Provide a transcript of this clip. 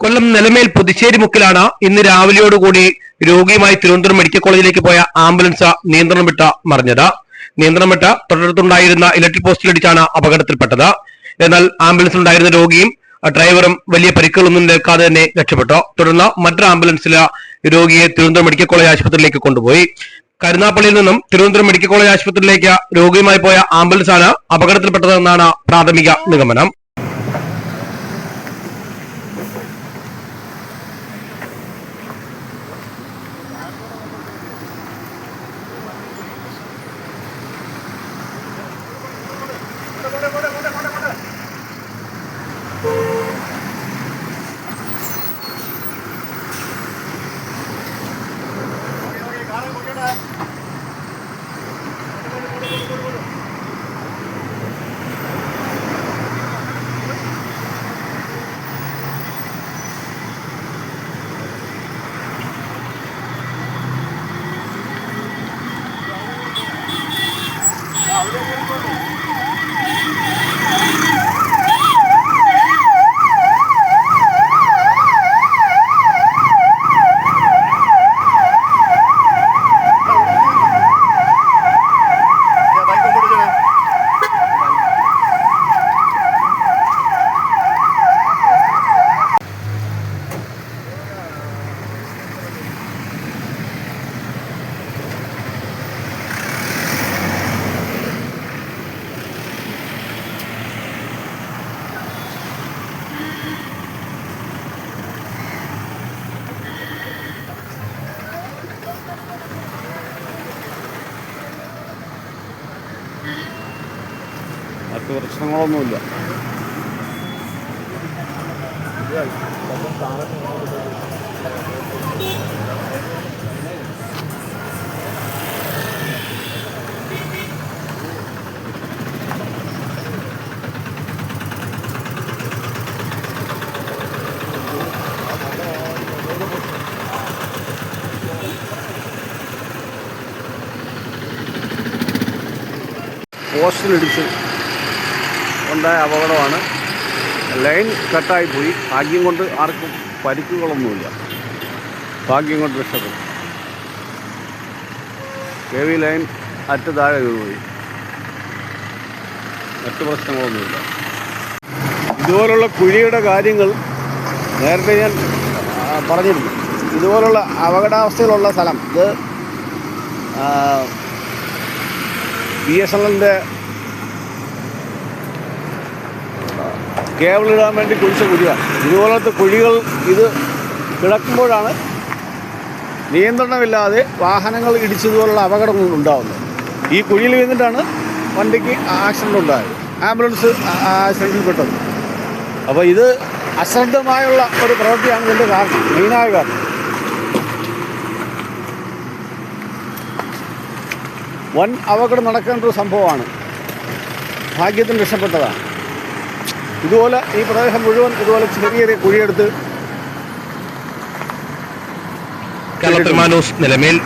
കൊല്ലം നിലമേൽ പുതുശ്ശേരി മുക്കിലാണ് ഇന്ന് രാവിലെയോടുകൂടി രോഗിയുമായി തിരുവനന്തപുരം മെഡിക്കൽ കോളേജിലേക്ക് പോയ ആംബുലൻസ് നിയന്ത്രണം വിട്ട മറിഞ്ഞത്. നിയന്ത്രണം വിട്ട തൊട്ടടുത്തുണ്ടായിരുന്ന ഇലക്ട്രിക് പോസ്റ്റിലിടിച്ചാണ് അപകടത്തിൽപ്പെട്ടത്. എന്നാൽ ആംബുലൻസിൽ ഉണ്ടായിരുന്ന രോഗിയും ഡ്രൈവറും വലിയ പരിക്കുകളൊന്നും നിൽക്കാതെ തന്നെ രക്ഷപ്പെട്ടു. തുടർന്ന് മറ്റൊരു ആംബുലൻസിൽ രോഗിയെ തിരുവനന്തപുരം മെഡിക്കൽ കോളേജ് ആശുപത്രിയിലേക്ക് കൊണ്ടുപോയി. കരുനാപ്പള്ളിയിൽ നിന്നും തിരുവനന്തപുരം മെഡിക്കൽ കോളേജ് ആശുപത്രിയിലേക്ക് രോഗിയുമായി പോയ ആംബുലൻസാണ് അപകടത്തിൽപ്പെട്ടതെന്നാണ് പ്രാഥമിക നിഗമനം. മറ്റു പ്രശ്നങ്ങളൊന്നുമില്ല. പോസ്റ്റിലിടിച്ച് ഉണ്ടായ അപകടമാണ്. ലൈൻ കട്ടായി പോയി. ഭാഗ്യം കൊണ്ട് ആർക്കും പരിക്കുകളൊന്നുമില്ല. ഭാഗ്യം കൊണ്ട് രക്ഷപ്പെട്ടു. കെ വി ലൈൻ അറ്റ് താഴെ വീണുപോയി. മറ്റു പ്രശ്നങ്ങളൊന്നുമില്ല. ഇതുപോലുള്ള കുഴിയുടെ കാര്യങ്ങൾ നേരത്തെ ഞാൻ പറഞ്ഞിരുന്നു. ഇതുപോലുള്ള അപകടാവസ്ഥയിലുള്ള സ്ഥലം ഇത് ബി എസ് എൻ എല്ലിന്റെ കേബിൾ ഇടാൻ വേണ്ടി കുഴിച്ച കുഴിയാണ് ഇതുപോലത്തെ കുഴികൾ ഇത് കിടക്കുമ്പോഴാണ് നിയന്ത്രണമില്ലാതെ വാഹനങ്ങൾ ഇടിച്ചതുപോലുള്ള അപകടങ്ങൾ ഉണ്ടാകുന്നത് ഈ കുഴിയിൽ വീണിട്ടാണ് വണ്ടിക്ക് ആക്സിഡന്റ് ഉണ്ടായത്. ആംബുലൻസ് ആക്സിഡന്റിൽപ്പെട്ടത് അപ്പോൾ ഇത് അശ്രദ്ധമായുള്ള ഒരു പ്രവൃത്തിയാണ് ഇതിന്റെ കാരണം മെയിനായ കാരണം. വൻ അപകടം നടക്കേണ്ട ഒരു സംഭവമാണ്. ഭാഗ്യത്തിന് രക്ഷപ്പെട്ടതാണ്. ഇതുപോലെ ഈ പ്രദേശം മുഴുവൻ ഇതുപോലെ ചെറിയ ചെറിയ കുഴിയെടുത്ത് കേരളത്തിൽ മാനൂസ് നിലമേൽ.